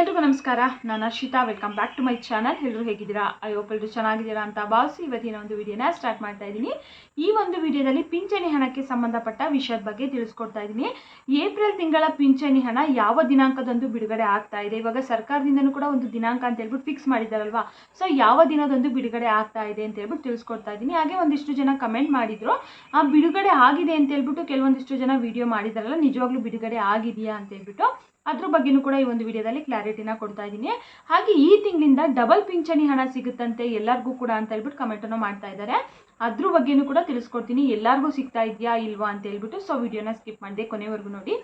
ಎಲ್ರಿಗೂ ನಮಸ್ಕಾರ. ನಾನು Arshita. Welcome back to my channel ಎಲ್ಲರೂ ಹೇಗಿದ್ದೀರಾ? ಎಲ್ಲರೂ ಚೆನ್ನಾಗಿದ್ದೀರಾ ಅಂತ ಭಾವಿಸಿ ಇವತ್ತಿನ ಒಂದು ವಿಡಿಯೋನ ಸ್ಟಾರ್ಟ್ ಮಾಡ್ತಾ ಇದ್ದೀನಿ. ಈ ಒಂದು ವಿಡಿಯೋದಲ್ಲಿ ಪಿಂಚಣಿ ಹಣಕ್ಕೆ ಸಂಬಂಧಪಟ್ಟ ವಿಷಯದ ಬಗ್ಗೆ ತಿಳಿಸ್ಕೊಡ್ತಾ ಇದ್ದೀನಿ. ಏಪ್ರಿಲ್ ತಿಂಗಳ ಪಿಂಚಣಿ ಹಣ ಯಾವ ದಿನಾಂಕದಂದು ಬಿಡುಗಡೆ ಆಗ್ತಾ ಇದೆ? ಇವಾಗ ಸರ್ಕಾರದಿಂದನೂ ಕೂಡ ಒಂದು ದಿನಾಂಕ ಅಂತ ಹೇಳ್ಬಿಟ್ಟು ಫಿಕ್ಸ್ ಮಾಡಿದ್ದಾರಲ್ವಾ? ಸೊ ಯಾವ ದಿನದಂದು ಬಿಡುಗಡೆ ಆಗ್ತಾ ಇದೆ ಅಂತ ಹೇಳ್ಬಿಟ್ಟು ತಿಳಿಸ್ಕೊಡ್ತಾ ಇದ್ದೀನಿ. ಹಾಗೆ ಒಂದಿಷ್ಟು ಜನ ಕಮೆಂಟ್ ಮಾಡಿದ್ರು. ಆ ಬಿಡುಗಡೆ ಆಗಿದೆ ಅಂತ ಹೇಳ್ಬಿಟ್ಟು ಕೆಲವೊಂದಿಷ್ಟು ಜನ ವಿಡಿಯೋ ಮಾಡಿದಾರಲ್ಲ, ನಿಜವಾಗ್ಲೂ ಬಿಡುಗಡೆ ಆಗಿದೆಯಾ ಅಂತ ಹೇಳ್ಬಿಟ್ಟು. ಅದ್ರ ಬಗ್ಗೆನೂ ಕೂಡ ಈ ಒಂದು ವಿಡಿಯೋದಲ್ಲಿ ಕ್ಲಾರಿಟಿನ ಕೊಡ್ತಾ ಇದ್ದೀನಿ ಹಾಗೆ ಈ ತಿಂಗಳಿಂದ ಡಬಲ್ ಪಿಂಚಣಿ ಹಣ ಸಿಗುತ್ತಂತೆ ಎಲ್ಲರಿಗೂ ಕೂಡ ಅಂತ ಹೇಳ್ಬಿಟ್ಟು ಕಮೆಂಟನ್ನು ಮಾಡ್ತಾ ಇದ್ದಾರೆ. ಅದ್ರ ಬಗ್ಗೆನೂ ಕೂಡ ತಿಳಿಸ್ಕೊಡ್ತೀನಿ. ಎಲ್ಲರಿಗೂ ಸಿಗ್ತಾ ಇದೆಯಾ ಇಲ್ವಾ ಅಂತ ಹೇಳ್ಬಿಟ್ಟು ಸೊ ವಿಡಿಯೋನ ಸ್ಕಿಪ್ ಮಾಡಿದೆ ಕೊನೆವರೆಗೂ ನೋಡಿ.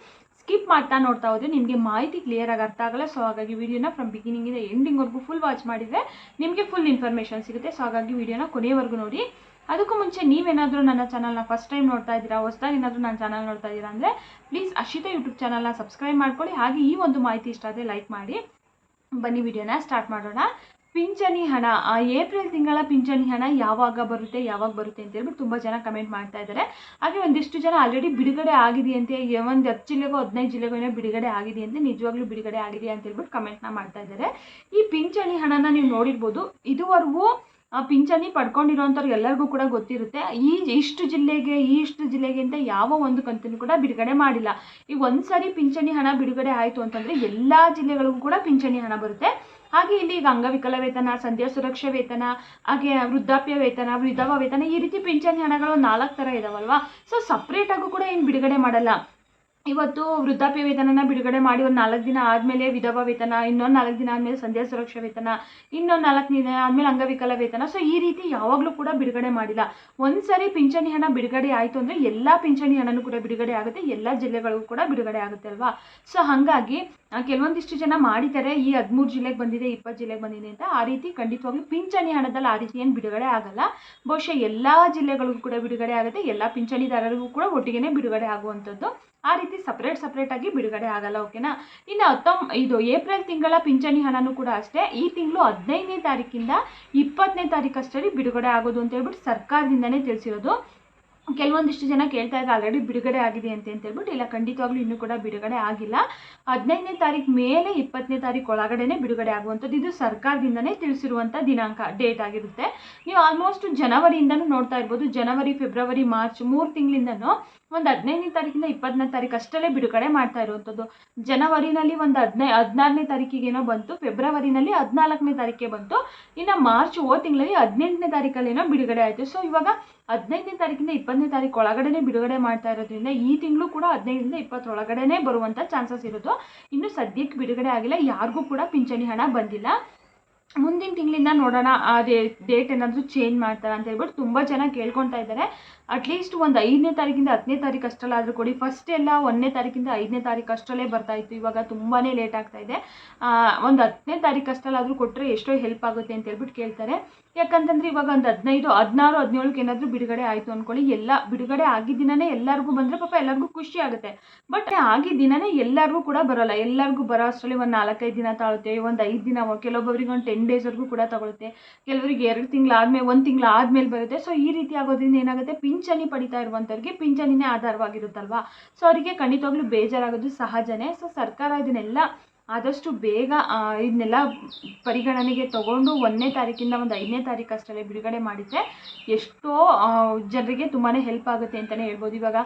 ಸ್ಕಿಪ್ ಮಾಡ್ತಾ ನೋಡ್ತಾ ಹೋದ್ರೆ ನಿಮಗೆ ಮಾಹಿತಿ ಕ್ಲಿಯರ್ ಆಗಿ ಅರ್ಥ ಆಗಲ್ಲ. ಸೊ ಹಾಗಾಗಿ ವಿಡಿಯೋನ ಫ್ರಮ್ ಬಿಗಿನಿಂಗಿಂದ ಎಂಡಿಂಗ್ವರೆಗೂ ಫುಲ್ ವಾಚ್ ಮಾಡಿದರೆ ನಿಮಗೆ ಫುಲ್ ಇನ್ಫಾರ್ಮೇಷನ್ ಸಿಗುತ್ತೆ. ಸೊ ಹಾಗಾಗಿ ವಿಡಿಯೋನ ಕೊನೆವರೆಗೂ ನೋಡಿ. ಅದಕ್ಕೂ ಮುಂಚೆ ನೀವೇನಾದರೂ ನನ್ನ ಚಾನಲ್ನ ಫಸ್ಟ್ ಟೈಮ್ ನೋಡ್ತಾ ಇದ್ದೀರಾ ಹೊಸದಾಗಿ ಏನಾದರೂ ನನ್ನ ಚಾನಲ್ ನೋಡ್ತಾ ಇದ್ದೀರಾ ಅಂದರೆ ಪ್ಲೀಸ್ ಅಶಿತಾ ಯೂಟ್ಯೂಬ್ ಚಾನಲ್ನ ಸಬ್ಸ್ಕ್ರೈಬ್ ಮಾಡ್ಕೊಳ್ಳಿ. ಹಾಗೆ ಈ ಒಂದು ಮಾಹಿತಿ ಇಷ್ಟ ಆದರೆ ಲೈಕ್ ಮಾಡಿ. ಬನ್ನಿ ವಿಡಿಯೋನ ಸ್ಟಾರ್ಟ್ ಮಾಡೋಣ. ಪಿಂಚಣಿ ಹಣ ಆ, ಏಪ್ರಿಲ್ ತಿಂಗಳ ಪಿಂಚಣಿ ಹಣ ಯಾವಾಗ ಬರುತ್ತೆ ಯಾವಾಗ ಬರುತ್ತೆ ಅಂತ ಹೇಳ್ಬಿಟ್ಟು ತುಂಬ ಜನ ಕಮೆಂಟ್ ಮಾಡ್ತಾ ಇದ್ದಾರೆ. ಹಾಗೆ ಒಂದಿಷ್ಟು ಜನ ಆಲ್ರೆಡಿ ಬಿಡುಗಡೆ ಆಗಿದೆಯಂತೆ ಒಂದು ಹತ್ತು ಜಿಲ್ಲೆಗೋ ಹದಿನೈದು ಜಿಲ್ಲೆಗೋ ಏನೋ ಬಿಡುಗಡೆ ಆಗಿದೆಯಂತೆ ನಿಜವಾಗ್ಲೂ ಬಿಡುಗಡೆ ಆಗಿದೆ ಅಂತ ಹೇಳ್ಬಿಟ್ಟು ಕಮೆಂಟ್ನ ಮಾಡ್ತಾ ಇದ್ದಾರೆ. ಈ ಪಿಂಚಣಿ ಹಣನ ನೀವು ನೋಡಿರ್ಬೋದು ಇದುವರೆಗೂ ಪಿಂಚಣಿ ಪಡ್ಕೊಂಡಿರೋಂಥವ್ರು ಎಲ್ಲರಿಗೂ ಕೂಡ ಗೊತ್ತಿರುತ್ತೆ. ಈ ಇಷ್ಟು ಜಿಲ್ಲೆಗೆ, ಈ ಇಷ್ಟು ಜಿಲ್ಲೆಗೆ ಅಂತ ಯಾವ ಒಂದು ಕಂತನ್ನು ಕೂಡ ಬಿಡುಗಡೆ ಮಾಡಿಲ್ಲ. ಈಗ ಒಂದು ಪಿಂಚಣಿ ಹಣ ಬಿಡುಗಡೆ ಆಯಿತು ಅಂತಂದರೆ ಎಲ್ಲ ಜಿಲ್ಲೆಗಳಿಗೂ ಕೂಡ ಪಿಂಚಣಿ ಹಣ ಬರುತ್ತೆ. ಹಾಗೆ ಇಲ್ಲಿ ಈಗ ಅಂಗವಿಕಲ ವೇತನ, ಸಂಧ್ಯಾ ಸುರಕ್ಷಾ ವೇತನ, ಹಾಗೆ ವೃದ್ಧಾಪ್ಯ ವೇತನ, ವಿಧವಾ ವೇತನ ಈ ರೀತಿ ಪಿಂಚಣಿ ಹಣಗಳು ನಾಲ್ಕು ಥರ ಇದಾವಲ್ವಾ? ಸೊ ಸಪ್ರೇಟಾಗೂ ಕೂಡ ಏನು ಬಿಡುಗಡೆ ಮಾಡಲ್ಲ. ಇವತ್ತು ವೃದ್ಧಾಪ್ಯ ವೇತನನ ಬಿಡುಗಡೆ ಮಾಡಿ ಒಂದು ನಾಲ್ಕು ದಿನ ಆದಮೇಲೆ ವಿಧವಾ ವೇತನ, ಇನ್ನೊಂದು ನಾಲ್ಕು ದಿನ ಆದಮೇಲೆ ಸಂಧ್ಯಾ ಸುರಕ್ಷಾ ವೇತನ, ಇನ್ನೊಂದು ನಾಲ್ಕು ದಿನ ಆದಮೇಲೆ ಅಂಗವಿಕಲ ವೇತನ. ಸೊ ಈ ರೀತಿ ಯಾವಾಗಲೂ ಕೂಡ ಬಿಡುಗಡೆ ಮಾಡಿಲ್ಲ. ಒಂದು ಸರಿ ಪಿಂಚಣಿ ಹಣ ಬಿಡುಗಡೆ ಆಯಿತು ಅಂದರೆ ಎಲ್ಲ ಪಿಂಚಣಿ ಹಣನೂ ಕೂಡ ಬಿಡುಗಡೆ ಆಗುತ್ತೆ. ಎಲ್ಲ ಜಿಲ್ಲೆಗಳಿಗೂ ಕೂಡ ಬಿಡುಗಡೆ ಆಗುತ್ತೆ ಅಲ್ವಾ? ಸೊ ಹಾಗಾಗಿ ಕೆಲವೊಂದಿಷ್ಟು ಜನ ಮಾಡಿದ್ದಾರೆ. ಈ ಹದಿಮೂರು ಜಿಲ್ಲೆಗೆ ಬಂದಿದೆ ಇಪ್ಪತ್ತು ಜಿಲ್ಲೆಗೆ ಬಂದಿದೆ ಅಂತ ಆ ರೀತಿ ಖಂಡಿತವಾಗ್ಲೂ ಪಿಂಚಣಿ ಹಣದಲ್ಲಿ ಆ ರೀತಿ ಏನು ಬಿಡುಗಡೆ ಆಗಲ್ಲ. ಬಹುಶಃ ಎಲ್ಲ ಜಿಲ್ಲೆಗಳಿಗೂ ಕೂಡ ಬಿಡುಗಡೆ ಆಗುತ್ತೆ. ಎಲ್ಲ ಪಿಂಚಣಿದಾರರಿಗೂ ಕೂಡ ಒಟ್ಟಿಗೆ ಬಿಡುಗಡೆ ಆಗುವಂಥದ್ದು. ಆ ರೀತಿ ಸಪ್ರೇಟ್ ಸಪ್ರೇಟಾಗಿ ಬಿಡುಗಡೆ ಆಗಲ್ಲ ಓಕೆನಾ ಇನ್ನು ಹತ್ತೊಂಬ ಇದು ಏಪ್ರಿಲ್ ತಿಂಗಳ ಪಿಂಚಣಿ ಹಣನೂ ಕೂಡ ಅಷ್ಟೇ. ಈ ತಿಂಗಳು ಹದಿನೈದನೇ ತಾರೀಕಿಂದ ಇಪ್ಪತ್ತನೇ ತಾರೀಕಷ್ಟರಲ್ಲಿ ಬಿಡುಗಡೆ ಆಗೋದು ಅಂತ ಹೇಳ್ಬಿಟ್ಟು ಸರ್ಕಾರದಿಂದನೇ ತಿಳಿಸಿರೋದು. ಕೆಲವೊಂದಿಷ್ಟು ಜನ ಕೇಳ್ತಾ ಇದ್ದಾರೆ, ಆಲ್ರೆಡಿ ಬಿಡುಗಡೆ ಆಗಿದೆ ಅಂತ ಅಂತ ಹೇಳ್ಬಿಟ್ಟು. ಇಲ್ಲ, ಖಂಡಿತವಾಗ್ಲೂ ಇನ್ನೂ ಕೂಡ ಬಿಡುಗಡೆ ಆಗಿಲ್ಲ. ಹದಿನೈದನೇ ತಾರೀಕು ಮೇಲೆ ಇಪ್ಪತ್ತನೇ ತಾರೀಕು ಒಳಗಡೆನೆ ಬಿಡುಗಡೆ ಆಗುವಂಥದ್ದು ಇದು ಸರ್ಕಾರದಿಂದನೇ ತಿಳಿಸಿರುವಂಥ ದಿನಾಂಕ, ಡೇಟ್ ಆಗಿರುತ್ತೆ. ನೀವು ಆಲ್ಮೋಸ್ಟ್ ಜನವರಿಯಿಂದನೂ ನೋಡ್ತಾ ಇರ್ಬೋದು. ಜನವರಿ, ಫೆಬ್ರವರಿ, ಮಾರ್ಚ್ ಮೂರು ತಿಂಗಳಿಂದನೂ ಒಂದು ಹದಿನೈದನೇ ತಾರೀಕಿಂದ ಇಪ್ಪತ್ತನೇ ತಾರೀಕು ಅಷ್ಟಲ್ಲೇ ಬಿಡುಗಡೆ ಮಾಡ್ತಾ ಇರುವಂಥದ್ದು. ಜನವರಿನಲ್ಲಿ ಒಂದು ಹದಿನೈ, ಹದಿನಾರನೇ ತಾರೀಕಿಗೇನೋ ಬಂತು, ಫೆಬ್ರವರಿನಲ್ಲಿ ಹದಿನಾಲ್ಕನೇ ತಾರೀಕಿಗೆ ಬಂತು. ಇನ್ನು ಮಾರ್ಚ್ ಓ ತಿಂಗಳಲ್ಲಿ ಹದಿನೆಂಟನೇ ತಾರೀಕಲ್ಲೇನೋ ಬಿಡುಗಡೆ ಆಯಿತು. ಸೊ ಇವಾಗ ಹದಿನೈದನೇ ತಾರೀಕಿಂದ ಇಪ್ಪತ್ತನೇ ತಾರೀಕು ಒಳಗಡೆನೆ ಬಿಡುಗಡೆ ಮಾಡ್ತಾ ಇರೋದ್ರಿಂದ ಈ ತಿಂಗಳು ಕೂಡ ಹದಿನೈದರಿಂದ ಇಪ್ಪತ್ತರೊಳಗಡೆನೆ ಬರುವಂಥ ಚಾನ್ಸಸ್ ಇರೋದು. ಇನ್ನು ಸದ್ಯಕ್ಕೆ ಬಿಡುಗಡೆ ಆಗಿಲ್ಲ, ಯಾರಿಗೂ ಕೂಡ ಪಿಂಚಣಿ ಹಣ ಬಂದಿಲ್ಲ. ಮುಂದಿನ ತಿಂಗಳಿಂದ ನೋಡೋಣ, ಆ ಡೇಟ್ ಏನಾದರೂ ಚೇಂಜ್ ಮಾಡ್ತಾರೆ ಅಂತ ಹೇಳ್ಬಿಟ್ಟು ತುಂಬ ಜನ ಕೇಳ್ಕೊತಾ ಇದ್ದಾರೆ. ಅಟ್ಲೀಸ್ಟ್ ಒಂದು ಐದನೇ ತಾರೀಕಿಂದ ಹತ್ತನೇ ತಾರೀಕು ಅಷ್ಟರಲ್ಲಾದರೂ ಕೊಡಿ. ಫಸ್ಟ್ ಎಲ್ಲ ಒಂದನೇ ತಾರೀಕಿಂದ ಐದನೇ ತಾರೀಕು ಅಷ್ಟರಲ್ಲೇ ಬರ್ತಾ ಇತ್ತು. ಇವಾಗ ತುಂಬಾ ಲೇಟ್ ಆಗ್ತಾ ಇದೆ. ಒಂದು ಹತ್ತನೇ ತಾರೀಕು ಅಷ್ಟರಲ್ಲಾದರೂ ಕೊಟ್ಟರೆ ಎಷ್ಟೋ ಹೆಲ್ಪ್ ಆಗುತ್ತೆ ಅಂತ ಹೇಳ್ಬಿಟ್ಟು ಕೇಳ್ತಾರೆ. ಯಾಕಂತಂದ್ರೆ ಇವಾಗ ಒಂದು ಹದಿನೈದು, ಹದಿನಾರು, ಹದಿನೇಳಕ್ಕೆ ಏನಾದರೂ ಬಿಡುಗಡೆ ಆಯಿತು ಅಂದ್ಕೊಳ್ಳಿ ಎಲ್ಲ ಬಿಡುಗಡೆ ಆಗಿದ್ದ ದಿನನೇ ಎಲ್ಲರಿಗೂ ಬಂದರೆ ಪಾಪ ಎಲ್ಲರಿಗೂ ಖುಷಿ ಆಗುತ್ತೆ. ಬಟ್ ಆಗಿದ್ದ ದಿನನೇ ಎಲ್ಲರಿಗೂ ಕೂಡ ಬರೋಲ್ಲ. ಎಲ್ಲರಿಗೂ ಬರೋ ಅಷ್ಟರಲ್ಲಿ ಒಂದು ನಾಲ್ಕೈದು ದಿನ ತಾಳುತ್ತೆ. ಒಂದು ಐದು ದಿನ, ಕೆಲವೊಬ್ಬರಿಗೆ ಒಂದು ಟೆನ್ ಡೇಸ್ವರೆಗೂ ಕೂಡ ತಗೊಳುತ್ತೆ. ಕೆಲವರಿಗೆ ಎರಡು ತಿಂಗಳು ಆದಮೇಲೆ ಒಂದು ತಿಂಗಳು ಆದಮೇಲೆ ಬರುತ್ತೆ. ಸೊ ಈ ರೀತಿ ಆಗೋದ್ರಿಂದ ಏನಾಗುತ್ತೆ? ಪಿಂಚಣಿ ಪಡಿತಾ ಇರುವಂಥವ್ರಿಗೆ ಪಿಂಚಣಿನೇ ಆಧಾರವಾಗಿರುತ್ತಲ್ವಾ? ಸೊ ಅವರಿಗೆ ಖಂಡಿತವಾಗ್ಲೂ ಬೇಜಾರಾಗೋದು ಸಹಜನೇ. ಸೊ ಸರ್ಕಾರ ಇದನ್ನೆಲ್ಲ ಆದಷ್ಟು ಬೇಗ ಇದನ್ನೆಲ್ಲ ಪರಿಗಣನೆಗೆ ತಗೊಂಡು ಒಂದನೇ ತಾರೀಕಿಂದ ಒಂದು ಐದನೇ ತಾರೀಕು ಅಷ್ಟರಲ್ಲೇ ಬಿಡುಗಡೆ ಮಾಡಿದರೆ ಎಷ್ಟೋ ಜನರಿಗೆ ತುಂಬಾ ಹೆಲ್ಪ್ ಆಗುತ್ತೆ ಅಂತಲೇ ಹೇಳ್ಬೋದು. ಇವಾಗ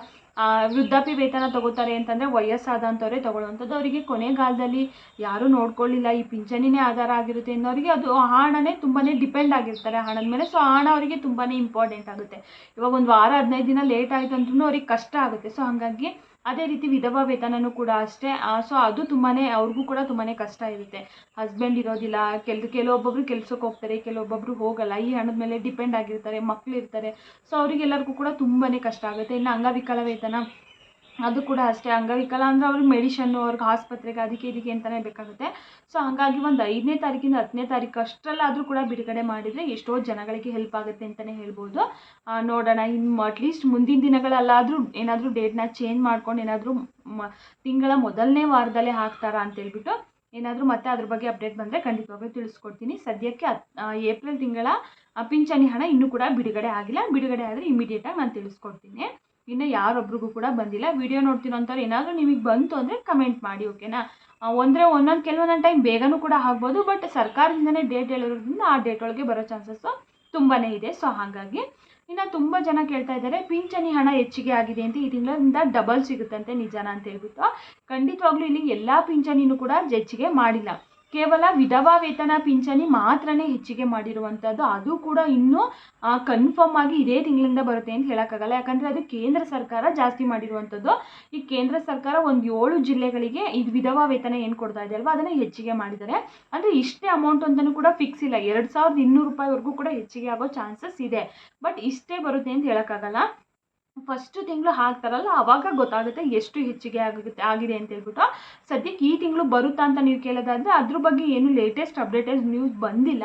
ವೃದ್ಧಾಪ್ಯ ವೇತನ ತಗೋತಾರೆ ಅಂತಂದರೆ ವಯಸ್ಸಾದಂಥವ್ರೆ ತೊಗೊಳ್ಳೋವಂಥದ್ದು. ಅವರಿಗೆ ಕೊನೆಗಾಲದಲ್ಲಿ ಯಾರೂ ನೋಡ್ಕೊಳ್ಳಿಲ್ಲ. ಈ ಪಿಂಚಣಿನೇ ಆಧಾರ ಆಗಿರುತ್ತೆ ಅನ್ನೋರಿಗೆ ಅದು ಆ ಹಣನೇ ತುಂಬಾ ಡಿಪೆಂಡ್ ಆಗಿರ್ತಾರೆ ಹಣದ ಮೇಲೆ. ಸೊ ಆ ಹಣ ಅವರಿಗೆ ತುಂಬಾ ಇಂಪಾರ್ಟೆಂಟ್ ಆಗುತ್ತೆ. ಇವಾಗ ಒಂದು ವಾರ ಹದಿನೈದು ದಿನ ಲೇಟ್ ಆಯಿತು ಅಂದ್ರೂ ಅವ್ರಿಗೆ ಕಷ್ಟ ಆಗುತ್ತೆ. ಸೊ ಹಾಗಾಗಿ ಅದೇ ರೀತಿ ವಿಧವಾ ವೇತನನೂ ಕೂಡ ಅಷ್ಟೇ. ಸೊ ಅದು ತುಂಬಾ ಅವ್ರಿಗೂ ಕೂಡ ತುಂಬಾ ಕಷ್ಟ ಇರುತ್ತೆ. ಹಸ್ಬೆಂಡ್ ಇರೋದಿಲ್ಲ, ಕೆಲ, ಕೆಲವೊಬ್ಬೊಬ್ರು ಕೆಲ್ಸಕ್ಕೆ ಹೋಗ್ತಾರೆ, ಕೆಲವೊಬ್ಬೊಬ್ರು ಹೋಗಲ್ಲ. ಈ ಹಣದ ಮೇಲೆ ಡಿಪೆಂಡ್ ಆಗಿರ್ತಾರೆ ಮಕ್ಳು ಇರ್ತಾರೆ ಸೊ ಅವರಿಗೆಲ್ಲರಿಗೂ ಕೂಡ ತುಂಬಾ ಕಷ್ಟ ಆಗುತ್ತೆ. ಇನ್ನು ಅಂಗವಿಕಲ ವೇತನ ಅದು ಕೂಡ ಅಷ್ಟೇ. ಅಂಗವಿಕಲ ಅಂದರೆ ಅವ್ರಿಗೆ ಮೆಡಿಷನ್ನು ಅವ್ರಿಗೆ, ಆಸ್ಪತ್ರೆಗೆ, ಅದಕ್ಕೆ ಇದಕ್ಕೆ ಅಂತಲೇ ಬೇಕಾಗುತ್ತೆ. ಸೊ ಹಾಗಾಗಿ ಒಂದು ಐದನೇ ತಾರೀಕಿಂದ ಹತ್ತನೇ ತಾರೀಕು ಅಷ್ಟರಲ್ಲಾದರೂ ಕೂಡ ಬಿಡುಗಡೆ ಮಾಡಿದರೆ ಎಷ್ಟೋ ಜನಗಳಿಗೆ ಹೆಲ್ಪ್ ಆಗುತ್ತೆ ಅಂತಲೇ ಹೇಳ್ಬೋದು. ನೋಡೋಣ ಇನ್ನು ಅಟ್ಲೀಸ್ಟ್ ಮುಂದಿನ ದಿನಗಳಲ್ಲಾದರೂ ಏನಾದರೂ ಡೇಟ್ನ ಚೇಂಜ್ ಮಾಡ್ಕೊಂಡು ಏನಾದರೂ ತಿಂಗಳ ಮೊದಲನೇ ವಾರದಲ್ಲೇ ಹಾಕ್ತಾರಾ ಅಂತ ಹೇಳ್ಬಿಟ್ಟು ಏನಾದರೂ ಮತ್ತೆ ಅದ್ರ ಬಗ್ಗೆ ಅಪ್ಡೇಟ್ ಬಂದರೆ ಖಂಡಿತವಾಗ್ಲೂ ತಿಳಿಸ್ಕೊಡ್ತೀನಿ. ಸದ್ಯಕ್ಕೆ ಏಪ್ರಿಲ್ ತಿಂಗಳ ಪಿಂಚಣಿ ಹಣ ಇನ್ನೂ ಕೂಡ ಬಿಡುಗಡೆ ಆಗಿಲ್ಲ. ಬಿಡುಗಡೆ ಆದರೆ ಇಮಿಡಿಯೇಟಾಗಿ ನಾನು ತಿಳಿಸ್ಕೊಡ್ತೀನಿ. ಇನ್ನು ಯಾರೊಬ್ರಿಗೂ ಕೂಡ ಬಂದಿಲ್ಲ. ವಿಡಿಯೋ ನೋಡ್ತಿರೋಂಥವ್ರು ಏನಾದರೂ ನಿಮಗೆ ಬಂತು ಅಂದರೆ ಕಮೆಂಟ್ ಮಾಡಿ, ಓಕೆನಾ? ಅಂದರೆ ಒಂದೊಂದು ಕೆಲವೊಂದೊಂದು ಟೈಮ್ ಬೇಗನೂ ಕೂಡ ಆಗ್ಬೋದು ಬಟ್ ಸರ್ಕಾರದಿಂದನೇ ಡೇಟ್ ಹೇಳಿರೋದ್ರಿಂದ ಆ ಡೇಟ್ ಒಳಗೆ ಬರೋ ಚಾನ್ಸಸ್ಸು ತುಂಬಾ ಇದೆ. ಸೊ ಹಾಗಾಗಿ ಇನ್ನು ತುಂಬ ಜನ ಕೇಳ್ತಾ ಇದ್ದಾರೆ, ಪಿಂಚಣಿ ಹಣ ಹೆಚ್ಚಿಗೆ ಆಗಿದೆ ಅಂತ ಈ ತಿಂಗಳಿಂದ ಡಬಲ್ ಸಿಗುತ್ತಂತೆ ನಿಜಾನ ಅಂತ ಹೇಳ್ಬಿಟ್ಟು. ಖಂಡಿತವಾಗ್ಲೂ ಇಲ್ಲಿ ಎಲ್ಲ ಪಿಂಚಣಿನೂ ಕೂಡ ಹೆಚ್ಚಿಗೆ ಮಾಡಿಲ್ಲ. ಕೇವಲ ವಿಧವಾ ವೇತನ ಪಿಂಚಣಿ ಮಾತ್ರನೇ ಹೆಚ್ಚಿಗೆ ಮಾಡಿರುವಂಥದ್ದು ಅದು ಕೂಡ ಇನ್ನೂ ಕನ್ಫರ್ಮ್ ಆಗಿ ಇದೇ ತಿಂಗಳಿಂದ ಬರುತ್ತೆ ಅಂತ ಹೇಳೋಕ್ಕಾಗಲ್ಲ. ಯಾಕಂದರೆ ಅದು ಕೇಂದ್ರ ಸರ್ಕಾರ ಜಾಸ್ತಿ ಮಾಡಿರುವಂಥದ್ದು ಈ ಕೇಂದ್ರ ಸರ್ಕಾರ ಒಂದು ಏಳು ಜಿಲ್ಲೆಗಳಿಗೆ ಇದು ವಿಧವಾ ವೇತನ ಏನು ಕೊಡ್ತಾ ಇದೆ ಅಲ್ವಾ? ಅದನ್ನು ಹೆಚ್ಚಿಗೆ ಮಾಡಿದ್ದಾರೆ. ಅಂದರೆ ಇಷ್ಟೇ ಅಮೌಂಟ್ ಅಂತಲೂ ಕೂಡ ಫಿಕ್ಸ್ ಇಲ್ಲ. ಎರಡು ಸಾವಿರದ ಇನ್ನೂರು ರೂಪಾಯಿವರೆಗೂ ಕೂಡ ಹೆಚ್ಚಿಗೆ ಆಗೋ ಚಾನ್ಸಸ್ ಇದೆ. ಬಟ್ ಇಷ್ಟೇ ಬರುತ್ತೆ ಅಂತ ಹೇಳೋಕ್ಕಾಗಲ್ಲ. ಫಸ್ಟು ತಿಂಗಳು ಹಾಕ್ತಾರಲ್ಲ, ಅವಾಗ ಗೊತ್ತಾಗುತ್ತೆ ಎಷ್ಟು ಹೆಚ್ಚಿಗೆ ಆಗುತ್ತೆ, ಆಗಿದೆ ಅಂತ ಹೇಳ್ಬಿಟ್ಟು. ಸದ್ಯಕ್ಕೆ ಈ ತಿಂಗಳು ಬರುತ್ತಾ ಅಂತ ನೀವು ಕೇಳೋದಾದರೆ, ಅದ್ರ ಬಗ್ಗೆ ಏನು ಲೇಟೆಸ್ಟ್ ಅಪ್ಡೇಟೆಡ್ ನ್ಯೂಸ್ ಬಂದಿಲ್ಲ.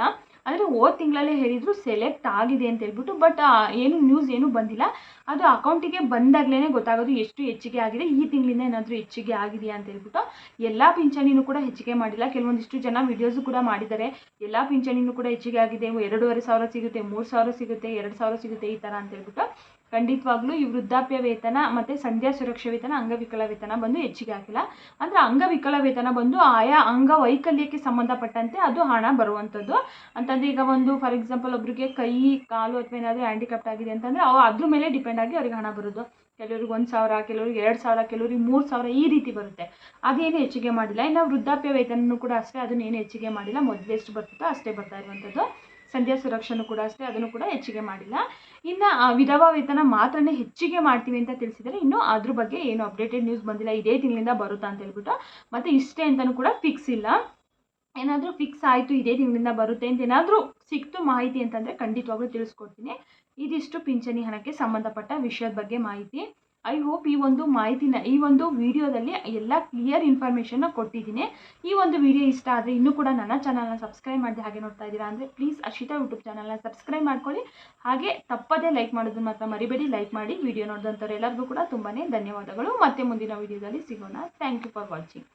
ಆದರೆ ಹೋದ ತಿಂಗಳಲ್ಲೇ ಹೇಳಿದ್ರು ಸೆಲೆಕ್ಟ್ ಆಗಿದೆ ಅಂತ ಹೇಳ್ಬಿಟ್ಟು ಬಟ್ ಏನು ನ್ಯೂಸ್ ಏನೂ ಬಂದಿಲ್ಲ. ಅದು ಅಕೌಂಟಿಗೆ ಬಂದಾಗಲೇ ಗೊತ್ತಾಗೋದು ಎಷ್ಟು ಹೆಚ್ಚಿಗೆ ಆಗಿದೆ, ಈ ತಿಂಗಳಿಂದ ಏನಾದರೂ ಹೆಚ್ಚಿಗೆ ಆಗಿದೆಯಾ ಅಂತ ಹೇಳ್ಬಿಟ್ಟು. ಎಲ್ಲ ಪಿಂಚಣಿನೂ ಕೂಡ ಹೆಚ್ಚಿಗೆ ಮಾಡಿಲ್ಲ. ಕೆಲವೊಂದಿಷ್ಟು ಜನ ವಿಡಿಯೋಸು ಕೂಡ ಮಾಡಿದ್ದಾರೆ. ಎಲ್ಲ ಪಿಂಚಣಿನೂ ಕೂಡ ಹೆಚ್ಚಿಗೆ ಆಗಿದೆ. ಎರಡೂವರೆ ಸಾವಿರ ಸಿಗುತ್ತೆ, ಮೂರು ಸಾವಿರ ಸಿಗುತ್ತೆ, ಎರಡು ಸಾವಿರ ಸಿಗುತ್ತೆ ಈ ಥರ ಅಂತ ಹೇಳ್ಬಿಟ್ಟು. ಖಂಡಿತವಾಗ್ಲೂ ಈ ವೃದ್ಧಾಪ್ಯ ವೇತನ ಮತ್ತು ಸಂಧ್ಯಾ ಸುರಕ್ಷಾ ವೇತನ, ಅಂಗವಿಕಲ ವೇತನ ಬಂದು ಹೆಚ್ಚಿಗೆ ಆಗಿಲ್ಲ ಅಂದರೆ ಅಂಗವಿಕಲ ವೇತನ ಬಂದು ಆಯಾ ಅಂಗವೈಕಲ್ಯಕ್ಕೆ ಸಂಬಂಧಪಟ್ಟಂತೆ ಅದು ಹಣ ಬರುವಂಥದ್ದು. ಅಂತಂದರೆ ಈಗ ಒಂದು ಫಾರ್ ಎಕ್ಸಾಂಪಲ್ ಒಬ್ಬರಿಗೆ ಕೈ, ಕಾಲು ಅಥವಾ ಏನಾದರೂ ಹ್ಯಾಂಡಿಕ್ಯಾಪ್ಟ್ ಆಗಿದೆ ಅಂತಂದರೆ ಅವು ಅದ್ರ ಮೇಲೆ ಡಿಪೆಂಡ್ ಆಗಿ ಅವ್ರಿಗೆ ಹಣ ಬರೋದು. ಕೆಲವ್ರಿಗೆ ಒಂದು ಸಾವಿರ, ಕೆಲವ್ರಿಗೆ ಎರಡು ಸಾವಿರ, ಕೆಲವ್ರಿಗೆ ಮೂರು ಸಾವಿರ ಈ ರೀತಿ ಬರುತ್ತೆ. ಅದೇನು ಹೆಚ್ಚಿಗೆ ಮಾಡಿಲ್ಲ. ಇನ್ನು ವೃದ್ಧಾಪ್ಯ ವೇತನನೂ ಕೂಡ ಅಷ್ಟೇ, ಅದನ್ನೇನು ಹೆಚ್ಚಿಗೆ ಮಾಡಿಲ್ಲ. ಮೊದಲು ಎಷ್ಟು ಬರ್ತಿತ್ತೋ ಅಷ್ಟೇ ಬರ್ತಾ ಇರುವಂಥದ್ದು. ಸಂಧ್ಯಾ ಸುರಕ್ಷಾನು ಕೂಡ ಅಷ್ಟೇ, ಅದನ್ನು ಕೂಡ ಹೆಚ್ಚಿಗೆ ಮಾಡಿಲ್ಲ. ಇನ್ನು ವಿಧವಾ ವೇತನ ಮಾತ್ರನೇ ಹೆಚ್ಚಿಗೆ ಮಾಡ್ತೀವಿ ಅಂತ ತಿಳಿಸಿದರೆ ಇನ್ನು ಅದ್ರ ಬಗ್ಗೆ ಏನು ಅಪ್ಡೇಟೆಡ್ ನ್ಯೂಸ್ ಬಂದಿಲ್ಲ. ಇದೇ ತಿಂಗಳಿಂದ ಬರುತ್ತಾ ಅಂತ ಹೇಳ್ಬಿಟ್ಟು. ಮತ್ತು ಇಷ್ಟೇ ಅಂತಲೂ ಕೂಡ ಫಿಕ್ಸ್ ಇಲ್ಲ. ಏನಾದರೂ ಫಿಕ್ಸ್ ಆಯಿತು, ಇದೇ ತಿಂಗಳಿಂದ ಬರುತ್ತೆ ಅಂತ ಏನಾದರೂ ಸಿಕ್ತು ಮಾಹಿತಿ ಅಂತಂದರೆ ಖಂಡಿತವಾಗ್ಲೂ ತಿಳಿಸ್ಕೊಡ್ತೀನಿ. ಇದಿಷ್ಟು ಪಿಂಚಣಿ ಹಣಕ್ಕೆ ಸಂಬಂಧಪಟ್ಟ ವಿಷಯದ ಬಗ್ಗೆ ಮಾಹಿತಿ. ಐ ಹೋಪ್ ಈ ಒಂದು ಮಾಹಿತಿನ, ಈ ಒಂದು ವಿಡಿಯೋದಲ್ಲಿ ಎಲ್ಲ ಕ್ಲಿಯರ್ ಇನ್ಫಾರ್ಮೇಷನ್ನ ಕೊಟ್ಟಿದ್ದೀನಿ. ಈ ಒಂದು ವಿಡಿಯೋ ಇಷ್ಟ ಆದರೆ ಇನ್ನೂ ಕೂಡ ನನ್ನ ಚಾನಲ್ನ ಸಬ್ಸ್ಕ್ರೈಬ್ ಮಾಡಿದೆ ಹಾಗೆ ನೋಡ್ತಾ ಇದ್ದೀರಾ ಅಂದರೆ ಪ್ಲೀಸ್ ಅಶಿತಾ ಯೂಟ್ಯೂಬ್ ಚಾನಲ್ನ ಸಬ್ಸ್ಕ್ರೈಬ್ ಮಾಡ್ಕೊಳ್ಳಿ. ಹಾಗೆ ತಪ್ಪದೇ ಲೈಕ್ ಮಾಡೋದನ್ನ ಮಾತ್ರ ಮರಿಬೇಡಿ ಲೈಕ್ ಮಾಡಿ ವಿಡಿಯೋ ನೋಡಿದಂಥವ್ರು ಎಲ್ಲರಿಗೂ ಕೂಡ ತುಂಬಾ ಧನ್ಯವಾದಗಳು. ಮತ್ತೆ ಮುಂದಿನ ವಿಡಿಯೋದಲ್ಲಿ ಸಿಗೋಣ. Thank you for watching